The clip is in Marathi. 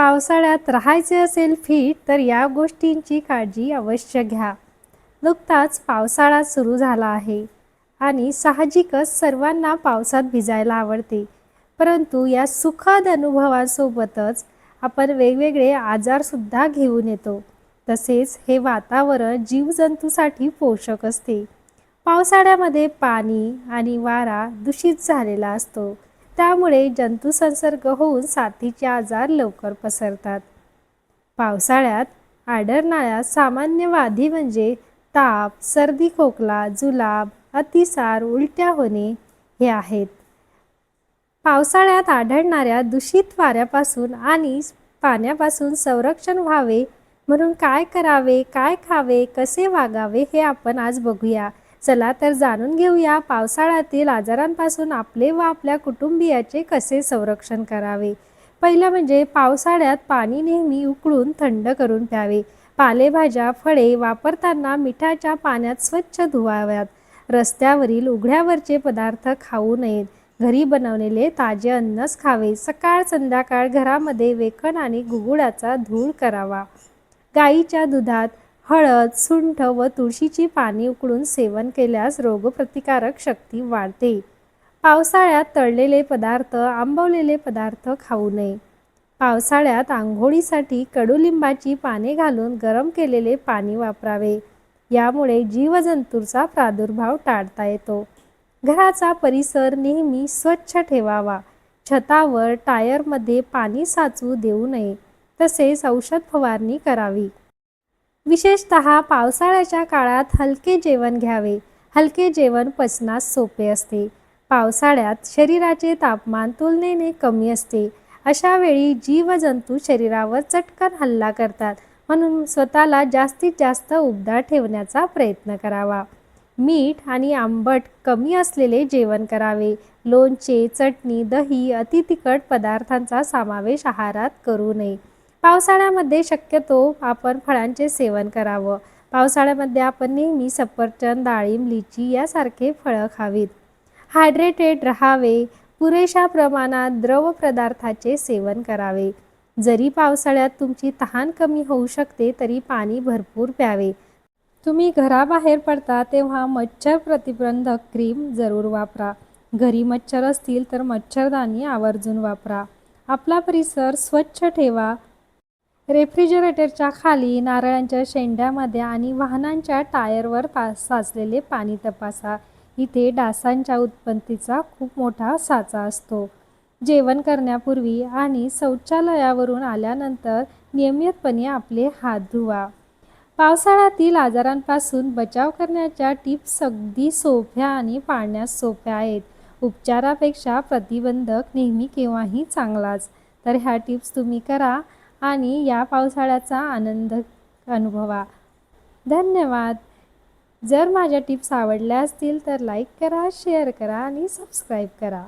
पावसाळ्यात राहायचे असेल फिट तर या गोष्टींची काळजी अवश्य घ्या. नुकताच पावसाळा सुरू झाला आहे आणि साहजिकच सर्वांना पावसात भिजायला आवडते. परंतु या सुखद अनुभवासोबतच आपण वेगवेगळे आजारसुद्धा घेऊन येतो. तसेच हे वातावरण जीवजंतूसाठी पोषक असते. पावसाळ्यामध्ये पाणी आणि वारा दूषित झालेला असतो. त्यामुळे जंतुसंसर्ग होऊन साथीचे आजार लवकर पसरतात. पावसाळ्यात आढळणाऱ्या सामान्य वाधी म्हणजे ताप सर्दी खोकला जुलाब अतिसार उलट्या होणे हे आहेत. पावसाळ्यात आढळणाऱ्या दूषित वाऱ्यापासून आणि पाण्यापासून संरक्षण व्हावे म्हणून काय करावे काय खावे कसे वागावे हे आपण आज बघूया. चला तर जाणून घेऊया पावसाळ्यातील आजारांपासून आपले व आपल्या कुटुंबियाचे कसे संरक्षण करावे. पहिलं म्हणजे पावसाळ्यात पाणी नेहमी उकळून थंड करून प्यावे. पालेभाज्या फळे वापरताना मिठाच्या पाण्यात स्वच्छ धुवाव्यात. रस्त्यावरील उघड्यावरचे पदार्थ खाऊ नयेत. घरी बनवलेले ताजे अन्नच खावे. सकाळ संध्याकाळ घरामध्ये वेकण आणि गुगुळाचा धूळ करावा. गाईच्या दुधात हळद सुंठ व तुळशीची पाने उकळून सेवन केल्यास रोगप्रतिकारक शक्ती वाढते. पावसाळ्यात तळलेले पदार्थ आंबवलेले पदार्थ खाऊ नये. पावसाळ्यात आंघोळीसाठी कडुलिंबाची पाने घालून गरम केलेले पाणी वापरावे. यामुळे जीवजंतूंचा प्रादुर्भाव टाळता येतो. घराचा परिसर नेहमी स्वच्छ ठेवावा. छतावर टायरमध्ये पाणी साचू देऊ नये. तसेच औषध फवारणी करावी. विशेषत पावसाळ्याच्या काळात हलके जेवण घ्यावे. हलके जेवण पचनास सोपे असते. पावसाळ्यात शरीराचे तापमान तुलनेने कमी असते. अशा वेळी जीवजंतू शरीरावर चटकन हल्ला करतात. म्हणून स्वतःला जास्तीत जास्त उबदार ठेवण्याचा प्रयत्न करावा. मीठ आणि आंबट कमी असलेले जेवण करावे. लोणचे चटणी दही अतितिखट पदार्थांचा समावेश आहारात करू नये. पावसाळ्यामध्ये शक्यतो आपण फळांचे सेवन करावं. पावसाळ्यामध्ये आपण नेहमी सफरचंद डाळिंब लिची यासारखे फळं खावीत. हायड्रेटेड राहावे. पुरेशा प्रमाणात द्रव पदार्थाचे सेवन करावे. जरी पावसाळ्यात तुमची तहान कमी होऊ शकते तरी पाणी भरपूर प्यावे. तुम्ही घराबाहेर पडता तेव्हा मच्छर प्रतिबंधक क्रीम जरूर वापरा. घरी मच्छर असतील तर मच्छरदाणी आवर्जून वापरा. आपला परिसर स्वच्छ ठेवा. रेफ्रिजरेटरच्या खाली नारळांच्या शेंड्यामध्ये आणि वाहनांच्या टायरवर पा साचलेले पाणी तपासा. इथे डासांच्या उत्पत्तीचा खूप मोठा साचा असतो. जेवण करण्यापूर्वी आणि शौचालयावरून आल्यानंतर नियमितपणे आपले हात धुवा. पावसाळ्यातील आजारांपासून बचाव करण्याच्या टिप्स अगदी सोप्या आणि पाळण्यास सोप्या आहेत. उपचारापेक्षा प्रतिबंधक नेहमी केव्हाही चांगलाच. तर ह्या टिप्स तुम्ही करा. आणि या पावसाळ्याचा आनंद अनुभवा. धन्यवाद. जर माझ्या टिप्स आवडल्या असतील तर लाईक करा शेअर करा आणि सबस्क्राईब करा.